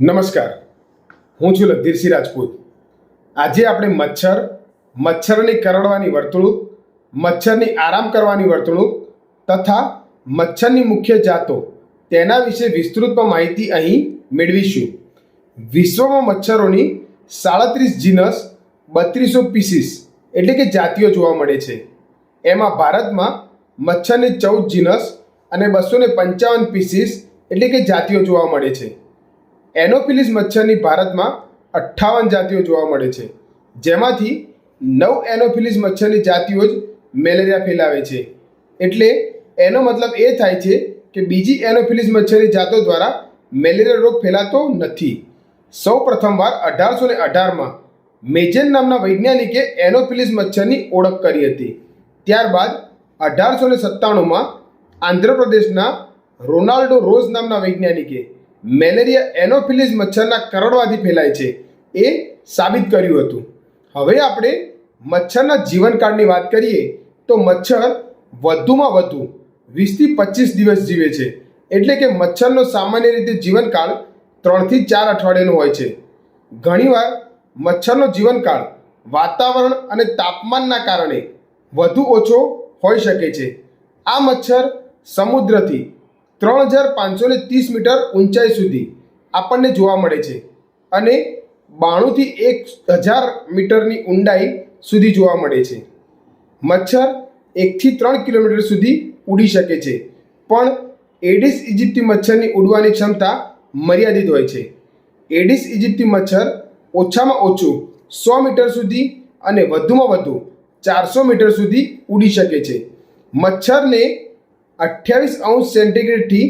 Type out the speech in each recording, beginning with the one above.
નમસ્કાર. હું છું લધીરસિંહ રાજપૂત. આજે આપણે મચ્છર, મચ્છરની કરડવાની વર્તણૂક, મચ્છરની આરામ કરવાની વર્તણૂક તથા મચ્છરની મુખ્ય જાતો તેના વિશે વિસ્તૃતમાં માહિતી અહીં મેળવીશું. વિશ્વમાં મચ્છરોની સાડત્રીસ જીનસ બત્રીસો પીસીસ એટલે કે જાતિઓ જોવા મળે છે. એમાં ભારતમાં મચ્છરની ચૌદ જીનસ અને બસો પંચાવન પીસીસ એટલે કે જાતિઓ જોવા મળે છે. એનોફિલિસ મચ્છરની ભારતમાં અઠ્ઠાવન જાતિઓ જોવા મળે છે. જેમાંથી નવ એનોફિલિસ મચ્છરની જાતિઓ જ મેલેરિયા ફેલાવે છે. એટલે એનો મતલબ એ થાય છે કે બીજી એનોફિલિસ મચ્છરની જાતો દ્વારા મેલેરિયા રોગ ફેલાતો નથી. સૌ પ્રથમવાર અઢારસો ને અઢારમાં મેજન નામના વૈજ્ઞાનિકે એનોફિલિસ મચ્છરની ઓળખ કરી હતી. ત્યારબાદ અઢારસો ને સત્તાણુંમાં આંધ્રપ્રદેશના રોનાલ્ડો રોઝ નામના વૈજ્ઞાનિકે મેલેરિયા એનોફિલિસ મચ્છરના કરડવાથી ફેલાય છે એ સાબિત કર્યું હતું. હવે આપણે મચ્છરના જીવનકાળની વાત કરીએ તો મચ્છર વધુમાં વધુ વીસથી પચીસ દિવસ જીવે છે. એટલે કે મચ્છરનો સામાન્ય રીતે જીવનકાળ ત્રણથી ચાર અઠવાડિયાનો હોય છે. ઘણીવાર મચ્છરનો જીવનકાળ વાતાવરણ અને તાપમાનના કારણે વધુ ઓછો હોઈ શકે છે. આ મચ્છર સમુદ્રથી ત્રણ હજાર પાંચસો ને ત્રીસ મીટર ઊંચાઈ સુધી આપણને જોવા મળે છે અને બાણુંથી એક હજાર મીટરની ઊંડાઈ સુધી જોવા મળે છે. મચ્છર એકથી ત્રણ કિલોમીટર સુધી ઉડી શકે છે, પણ એડિસ ઇજિપ્તી મચ્છરની ઉડવાની ક્ષમતા મર્યાદિત હોય છે. એડિસ ઇજિપ્તી મચ્છર ઓછામાં ઓછું સો મીટર સુધી અને વધુમાં વધુ ચારસો મીટર સુધી ઉડી શકે છે. મચ્છરને અઠ્યાવીસ અંશ સેન્ટીગ્રેડથી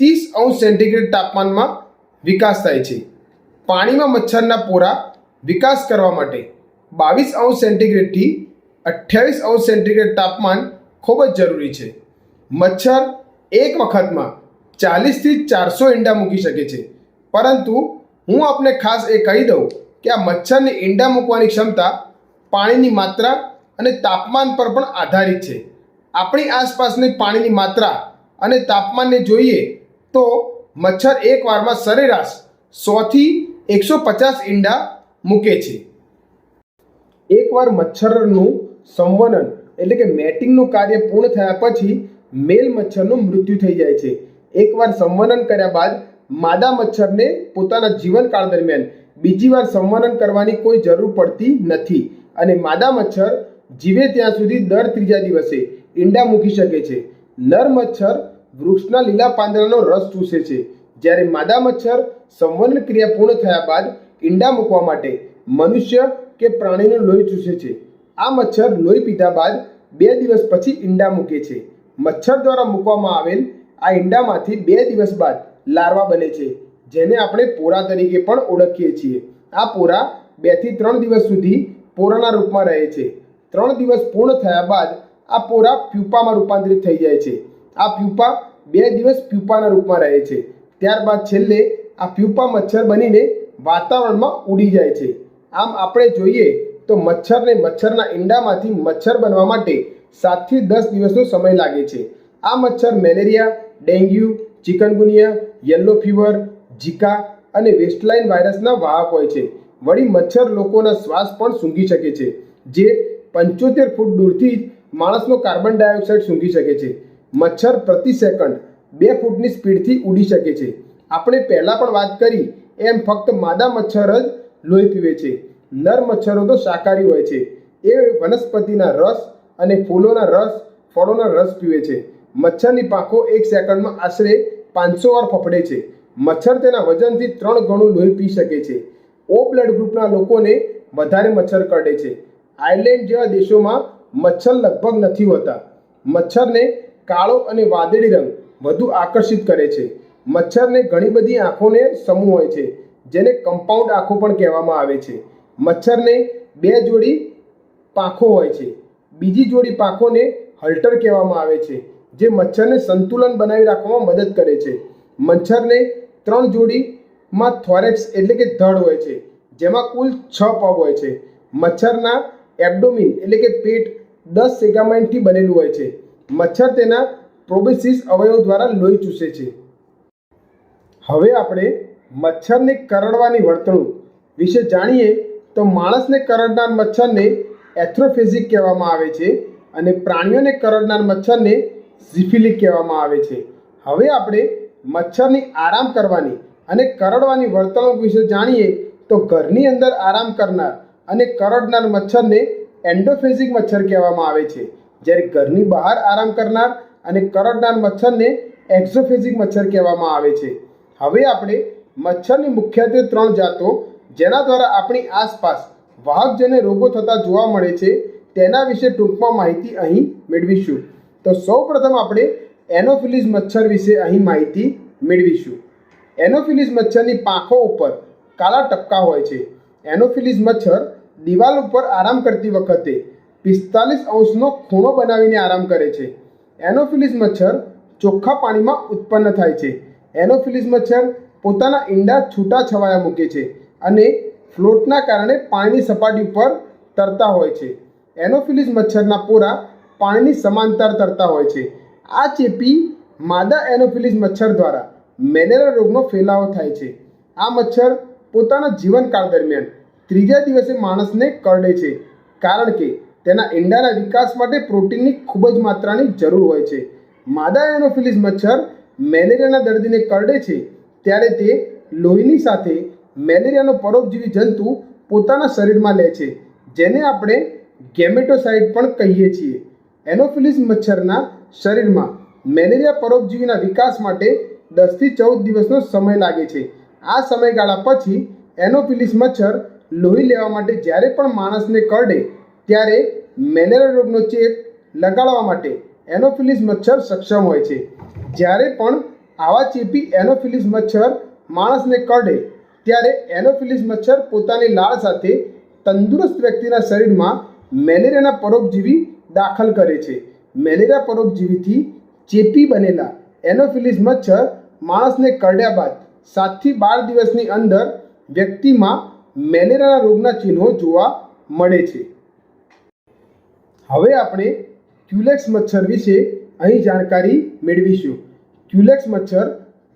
ત્રીસ અંશ સેન્ટીગ્રેડ તાપમાનમાં વિકાસ થાય છે. પાણીમાં મચ્છરના પોરા વિકાસ કરવા માટે બાવીસ અંશ સેન્ટીગ્રેડથી અઠ્યાવીસ અંશ સેન્ટીગ્રેડ તાપમાન ખૂબ જ જરૂરી છે. મચ્છર એક વખતમાં ચાલીસથી ચારસો ઈંડા મૂકી શકે છે. પરંતુ હું આપને ખાસ એ કહી દઉં કે આ મચ્છરની ઈંડા મૂકવાની ક્ષમતા પાણીની માત્રા અને તાપમાન પર પણ આધારિત છે. આપણી આસપાસની પાણીની માત્રા અને તાપમાનને જોઈએ તો મચ્છર એકવારમાં સરેરાશ સોથી એકસો પચાસ ઈંડા મૂકે છે. એકવાર મચ્છરનું સંવનન એટલે કે મેટિંગનું કાર્ય પૂર્ણ થયા પછી મેલ મચ્છરનું મૃત્યુ થઈ જાય છે. એકવાર સંવનન કર્યા બાદ માદા મચ્છરને પોતાના જીવનકાળ દરમિયાન બીજી વાર સંવનન કરવાની કોઈ જરૂર પડતી નથી અને માદા મચ્છર જીવે ત્યાં સુધી દર ત્રીજા દિવસે ઈંડા મૂકી શકે છે. નર મચ્છર વૃક્ષના લીલા પાંદડાનો રસ ચૂસે છે. જ્યારે માદા મચ્છર સંવનન ક્રિયા પૂર્ણ થયા બાદ ઈંડા મૂકવા માટે મનુષ્ય કે પ્રાણીનું લોહી ચૂસે છે. આ મચ્છર લોહી પીધા બાદ બે દિવસ પછી ઈંડા મૂકે છે. મચ્છર દ્વારા મૂકવામાં આવેલ આ ઈંડામાંથી બે દિવસ બાદ લાર્વા બને છે, જેને આપણે પોરા તરીકે પણ ઓળખીએ છીએ. આ પોરા બેથી ત્રણ દિવસ સુધી પોરાના રૂપમાં રહે છે. ત્રણ દિવસ પૂર્ણ થયા બાદ આ પોરા પ્યુપામાં રૂપાંતરિત થઈ જાય છે. આ પ્યુપા બે દિવસ પ્યુપાના રૂપમાં રહે છે. ત્યારબાદ છેલ્લે આ પ્યુપા મચ્છર બનીને વાતાવરણમાં ઉડી જાય છે. આમ આપણે જોઈએ તો મચ્છરને મચ્છરના ઈંડામાંથી મચ્છર બનવા માટે સાતથી દસ દિવસનો સમય લાગે છે. આ મચ્છર malaria, dengue, chikungunya, yellow fever, Zika અને વેસ્ટલાઇન વાયરસના વાહક હોય છે. વળી મચ્છર લોકોના શ્વાસ પણ સૂંઘી શકે છે, જે પંચોતેર ફૂટ દૂરથી માણસનો કાર્બન ડાયોક્સાઇડ સૂંઘી શકે છે. મચ્છર પ્રતિ સેકન્ડ બે ફૂટની સ્પીડથી ઉડી શકે છે. આપણે પહેલાં પણ વાત કરી, એમ ફક્ત માદા મચ્છર જ લોહી પીવે છે. નર મચ્છરો તો શાકાહારી હોય છે. એ વનસ્પતિના રસ અને ફૂલોના રસ, ફળોના રસ પીવે છે. મચ્છરની પાંખો એક સેકન્ડમાં આશરે પાંચસો વાર ફફડે છે. મચ્છર તેના વજનથી ત્રણ ગણું લોહી પી શકે છે. ઓ બ્લડ ગ્રુપના લોકોને વધારે મચ્છર કરડે છે. આયર્લેન્ડ જેવા દેશોમાં મચ્છર લગભગ નથી હોતા. મચ્છરને કાળો અને વાદળી રંગ વધુ આકર્ષિત કરે છે. મચ્છરને ઘણી બધી આંખોને સમૂહ હોય છે, જેને કમ્પાઉન્ડ આંખો પણ કહેવામાં આવે છે. મચ્છરને બે જોડી પાંખો હોય છે. બીજી જોડી પાંખોને હલ્ટર કહેવામાં આવે છે, જે મચ્છરને સંતુલન બનાવી રાખવામાં મદદ કરે છે. મચ્છરને ત્રણ જોડીમાં થોરેક્સ એટલે કે ધડ હોય છે, જેમાં કુલ છ પગ હોય છે. મચ્છરના એબડોમિન એટલે કે પેટ દસ સેગામાઇન્ટથી બનેલું હોય છે. મચ્છર તેના પ્રોબેસિસ અવયવ દ્વારા લોહી ચૂસે છે. હવે આપણે મચ્છરને કરડવાની વર્તણૂક વિશે જાણીએ તો માણસને કરડનાર મચ્છરને એથ્રોફેઝિક કહેવામાં આવે છે અને પ્રાણીઓને કરડનાર મચ્છરને ઝિફિલિક કહેવામાં આવે છે. હવે આપણે મચ્છરની આરામ કરવાની અને કરડવાની વર્તણૂક વિશે જાણીએ તો ઘરની અંદર આરામ કરનાર અને કરડનાર મચ્છરને એન્ડોફેઝિક મચ્છર કહેવામાં આવે છે, જ્યારે ઘરની બહાર આરામ કરનાર અને કરડનાર મચ્છરને એક્ઝોફેઝિક મચ્છર કહેવામાં આવે છે. હવે આપણે મચ્છરની મુખ્યત્વે ત્રણ જાતો, જેના દ્વારા આપણી આસપાસ વાહકજન્ય રોગો થતા જોવા મળે છે, તેના વિશે ટૂંકમાં માહિતી અહીં મેળવીશું. તો સૌપ્રથમ આપણે એનોફિલિસ મચ્છર વિશે અહીં માહિતી મેળવીશું. એનોફિલિસ મચ્છરની પાંખો ઉપર કાળા ટપકા હોય છે. એનોફિલિસ મચ્છર દિવાલ ઉપર આરામ કરતી વખતે પિસ્તાલીસ અંશનો ખૂણો બનાવીને આરામ કરે છે. એનોફિલિસ મચ્છર ચોખ્ખા પાણીમાં ઉત્પન્ન થાય છે. એનોફિલિસ મચ્છર પોતાના ઈંડા છૂટા છવાયા મૂકે છે અને ફ્લોટના કારણે પાણીની સપાટી ઉપર તરતા હોય છે. એનોફિલિસ મચ્છરના પોરા પાણીની સમાંતર તરતા હોય છે. આ ચેપી માદા એનોફિલિસ મચ્છર દ્વારા મેલેરિયા રોગનો ફેલાવો થાય છે. આ મચ્છર પોતાના જીવનકાળ દરમિયાન ત્રીજા દિવસે માણસને કરડે છે, કારણ કે તેના ઈંડાના વિકાસ માટે પ્રોટીનની ખૂબ જ માત્રાની જરૂર હોય છે. માદા એનોફિલિસ મચ્છર મેલેરિયાના દર્દીને કરડે છે, ત્યારે તે લોહીની સાથે મેલેરિયાનો પરોપજીવી જંતુ પોતાના શરીરમાં લે છે, જેને આપણે ગેમેટોસાઇડ પણ કહીએ છીએ. એનોફિલિસ મચ્છરના શરીરમાં મેલેરિયા પરોપજીવીના વિકાસ માટે દસથી ચૌદ દિવસનો સમય લાગે છે. આ સમયગાળા પછી એનોફિલિસ મચ્છર લોહી લેવા માટે જ્યારે પણ માણસને કરડે, ત્યારે મેલેરિયા રોગનો ચેપ લગાડવા માટે એનોફિલિસ મચ્છર સક્ષમ હોય છે. જ્યારે પણ આવા ચેપી એનોફિલિસ મચ્છર માણસને કરડે, ત્યારે એનોફિલિસ મચ્છર પોતાની લાળ સાથે તંદુરસ્ત વ્યક્તિના શરીરમાં મેલેરિયાના પરોપજીવી દાખલ કરે છે. મેલેરિયા પરોપજીવીથી ચેપી બનેલા એનોફિલિસ મચ્છર માણસને કરડ્યા બાદ સાતથી બાર દિવસની અંદર વ્યક્તિમાં મેલેરિયાના રોગના ચિહ્નો જોવા મળે છે. હવે આપણે ક્યુલેક્સ મચ્છર વિશે અહીં જાણકારી મેળવીશું. ક્યુલેક્સ મચ્છર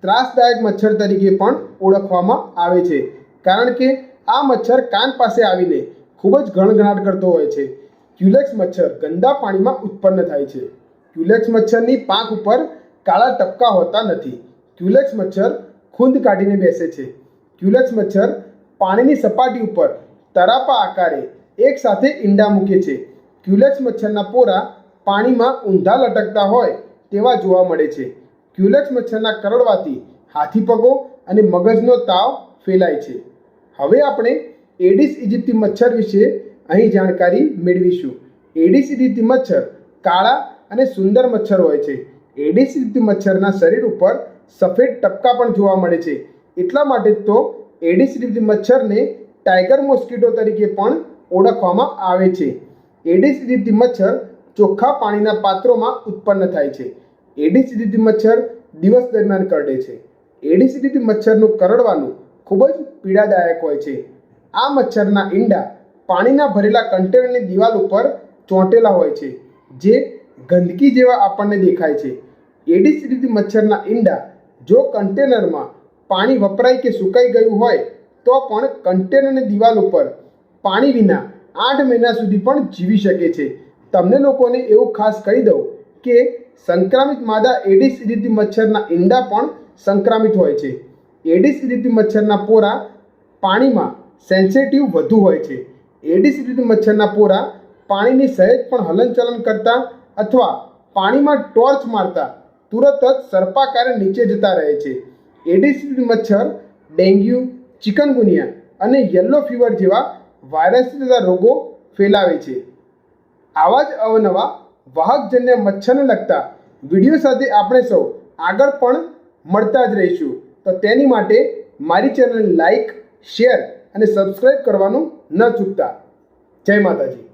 ત્રાસદાયક મચ્છર તરીકે પણ ઓળખવામાં આવે છે, કારણ કે આ મચ્છર કાન પાસે આવીને ખૂબ જ ગણગણાટ કરતો હોય છે. ક્યુલેક્સ મચ્છર ગંદા પાણીમાં ઉત્પન્ન થાય છે. ક્યુલેક્સ મચ્છરની પાંખ ઉપર કાળા ટપકા હોતા નથી. ક્યુલેક્સ મચ્છર ખૂંદ કાઢીને બેસે છે. ક્યુલેક્સ મચ્છર પાણીની સપાટી ઉપર તરાપા આકારે એકસાથે ઈંડા મૂકે છે. ક્યુલેક્સ મચ્છરના પોરા પાણીમાં ઊંધા લટકતા હોય તેવા જોવા મળે છે. ક્યુલેક્સ મચ્છરના કરડવાથી હાથીપગો અને મગજનો તાવ ફેલાય છે. હવે આપણે એડિસ ઇજિપ્તી મચ્છર વિશે અહીં જાણકારી મેળવીશું. એડિસ ઇજિપ્તી મચ્છર કાળા અને સુંદર મચ્છર હોય છે. એડિસ ઇજિપ્તી મચ્છરના શરીર ઉપર સફેદ ટપકા પણ જોવા મળે છે. એટલા માટે તો એડિસ મચ્છરને ટાઈગર મોસ્કીટો તરીકે પણ ઓળખવામાં આવે છે. એડિસ ઇજિપ્તી મચ્છર ચોખ્ખા પાણીના પાત્રોમાં ઉત્પન્ન થાય છે. એડિસ ઇજિપ્તી મચ્છર દિવસ દરમિયાન કરડે છે. એડિસ ઇજિપ્તી મચ્છરનું કરડવાનું ખૂબ જ પીડાદાયક હોય છે. આ મચ્છરના ઈંડા પાણીના ભરેલા કન્ટેનરની દિવાલ ઉપર ચોંટેલા હોય છે, જે ગંદકી જેવા આપણને દેખાય છે. એડિસ ઇજિપ્તી મચ્છરના ઈંડા જો કન્ટેનરમાં પાણી વપરાય કે સુકાઈ ગયું હોય, તો પણ કન્ટેનરની દિવાલ ઉપર પાણી વિના આઠ મહિના સુધી પણ જીવી શકે છે. તમને લોકોને એવું ખાસ કહી દઉં કે સંક્રામિત માદા એડિસ ઇજિપ્તી મચ્છરના ઈંડા પણ સંક્રામિત હોય છે. એડિસ ઇજિપ્તી મચ્છરના પોરા પાણીમાં સેન્સેટિવ વધુ હોય છે. એડિસ ઇજિપ્તી મચ્છરના પોરા પાણીની સહેજ પણ હલનચલન કરતા અથવા પાણીમાં ટોર્ચ મારતા તુરત જ સર્પાકારે નીચે જતા રહે છે. એડિસ ઇજિપ્તી મચ્છર, ડેન્ગ્યુ, ચિકનગુનિયા અને યલો ફીવર જેવા વાયરસ થતા રોગો ફેલાવે છે. આવા જ અવનવા વાહકજન્ય મચ્છરને લગતા વીડિયો સાથે આપણે સૌ આગળ પણ મળતા જ રહીશું. તો તેની માટે મારી ચેનલ લાઈક, શેર અને સબસ્ક્રાઈબ કરવાનું ન ચૂકતા. જય માતાજી.